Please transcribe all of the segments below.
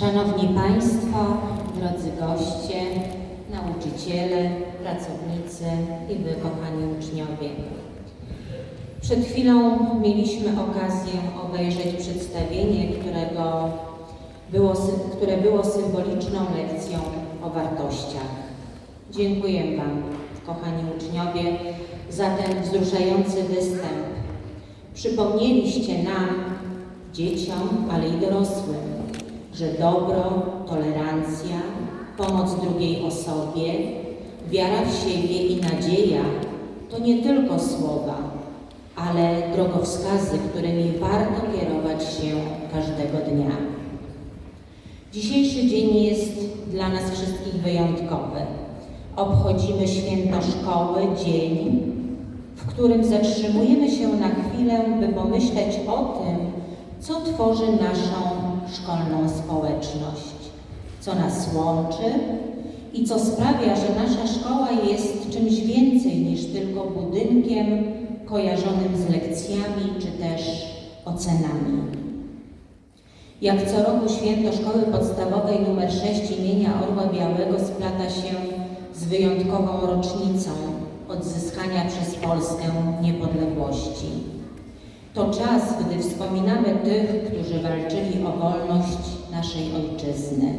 Szanowni Państwo, drodzy goście, nauczyciele, pracownicy i Wy, kochani uczniowie. Przed chwilą mieliśmy okazję obejrzeć przedstawienie, którego było, które było symboliczną lekcją o wartościach. Dziękuję Wam, kochani uczniowie, za ten wzruszający występ. Przypomnieliście nam, dzieciom, ale i dorosłym, że dobro, tolerancja, pomoc drugiej osobie, wiara w siebie i nadzieja to nie tylko słowa, ale drogowskazy, którymi warto kierować się każdego dnia. Dzisiejszy dzień jest dla nas wszystkich wyjątkowy. Obchodzimy święto szkoły, dzień, w którym zatrzymujemy się na chwilę, by pomyśleć o tym, co tworzy naszą szkolną społeczność, co nas łączy i co sprawia, że nasza szkoła jest czymś więcej niż tylko budynkiem kojarzonym z lekcjami czy też ocenami. Jak co roku święto Szkoły Podstawowej nr 6 imienia Orła Białego splata się z wyjątkową rocznicą odzyskania przez Polskę niepodległości. To czas, gdy wspominamy tych, którzy walczyli o wolność naszej ojczyzny.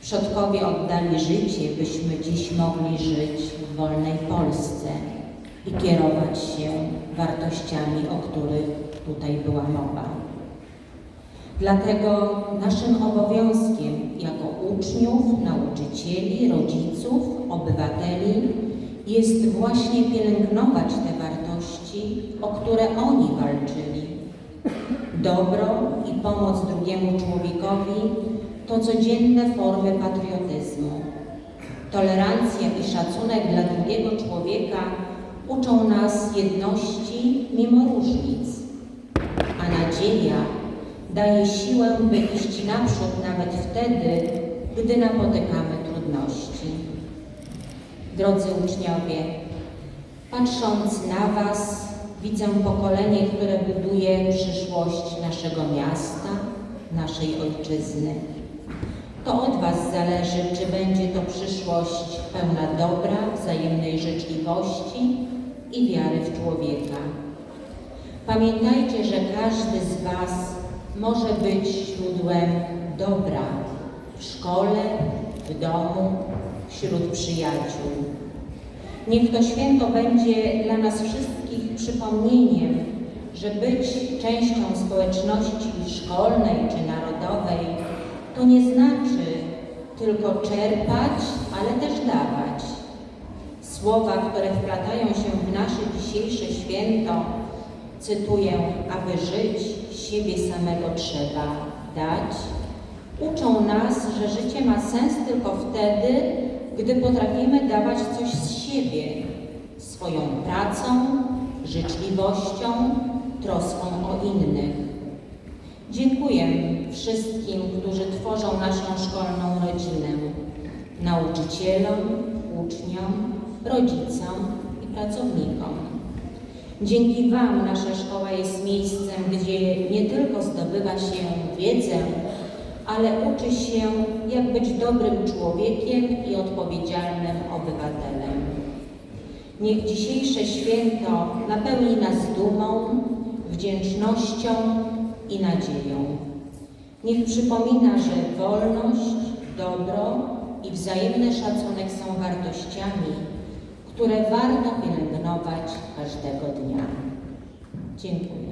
Przodkowie oddali życie, byśmy dziś mogli żyć w wolnej Polsce i kierować się wartościami, o których tutaj była mowa. Dlatego naszym obowiązkiem jako uczniów, nauczycieli, rodziców, obywateli jest właśnie pielęgnować te wartości, o które oni walczyli. Dobro i pomoc drugiemu człowiekowi to codzienne formy patriotyzmu. Tolerancja i szacunek dla drugiego człowieka uczą nas jedności mimo różnic, a nadzieja daje siłę, by iść naprzód nawet wtedy, gdy napotykamy trudności. Drodzy uczniowie, patrząc na Was, widzę pokolenie, które buduje przyszłość naszego miasta, naszej ojczyzny. To od Was zależy, czy będzie to przyszłość pełna dobra, wzajemnej życzliwości i wiary w człowieka. Pamiętajcie, że każdy z Was może być źródłem dobra w szkole, w domu, wśród przyjaciół. Niech to święto będzie dla nas wszystkich przypomnieniem, że być częścią społeczności szkolnej czy narodowej to nie znaczy tylko czerpać, ale też dawać. Słowa, które wplatają się w nasze dzisiejsze święto, cytuję, aby żyć, siebie samego trzeba dać, uczą nas, że życie ma sens tylko wtedy, gdy potrafimy dawać coś z siebie, swoją pracą, życzliwością, troską o innych. Dziękuję wszystkim, którzy tworzą naszą szkolną rodzinę, nauczycielom, uczniom, rodzicom i pracownikom. Dzięki Wam nasza szkoła jest miejscem, gdzie nie tylko zdobywa się wiedzę, ale uczy się, jak być dobrym człowiekiem i odpowiedzialnym obywatelem. Niech dzisiejsze święto napełni nas dumą, wdzięcznością i nadzieją. Niech przypomina, że wolność, dobro i wzajemny szacunek są wartościami, które warto pielęgnować każdego dnia. Dziękuję.